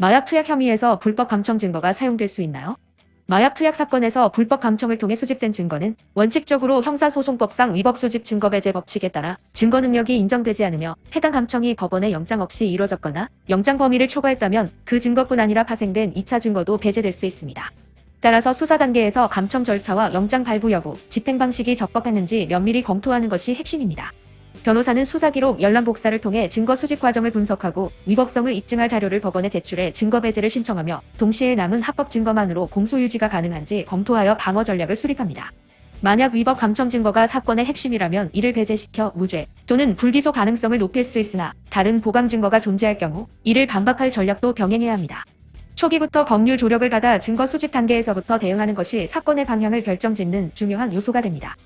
마약 투약 혐의에서 불법 감청 증거가 사용될 수 있나요? 마약 투약 사건에서 불법 감청을 통해 수집된 증거는 원칙적으로 형사소송법상 위법 수집 증거 배제 법칙에 따라 증거 능력이 인정되지 않으며 해당 감청이 법원의 영장 없이 이루어졌거나 영장 범위를 초과했다면 그 증거뿐 아니라 파생된 2차 증거도 배제될 수 있습니다. 따라서 수사 단계에서 감청 절차와 영장 발부 여부, 집행 방식이 적법했는지 면밀히 검토하는 것이 핵심입니다. 변호사는 수사 기록 열람 복사를 통해 증거 수집 과정을 분석하고 위법성을 입증할 자료를 법원에 제출해 증거 배제를 신청하며 동시에 남은 합법 증거만으로 공소 유지가 가능한지 검토하여 방어 전략을 수립합니다. 만약 위법 감청 증거가 사건의 핵심이라면 이를 배제시켜 무죄 또는 불기소 가능성을 높일 수 있으나 다른 보강 증거가 존재할 경우 이를 반박할 전략도 병행해야 합니다. 초기부터 법률 조력을 받아 증거 수집 단계에서부터 대응하는 것이 사건의 방향을 결정짓는 중요한 요소가 됩니다.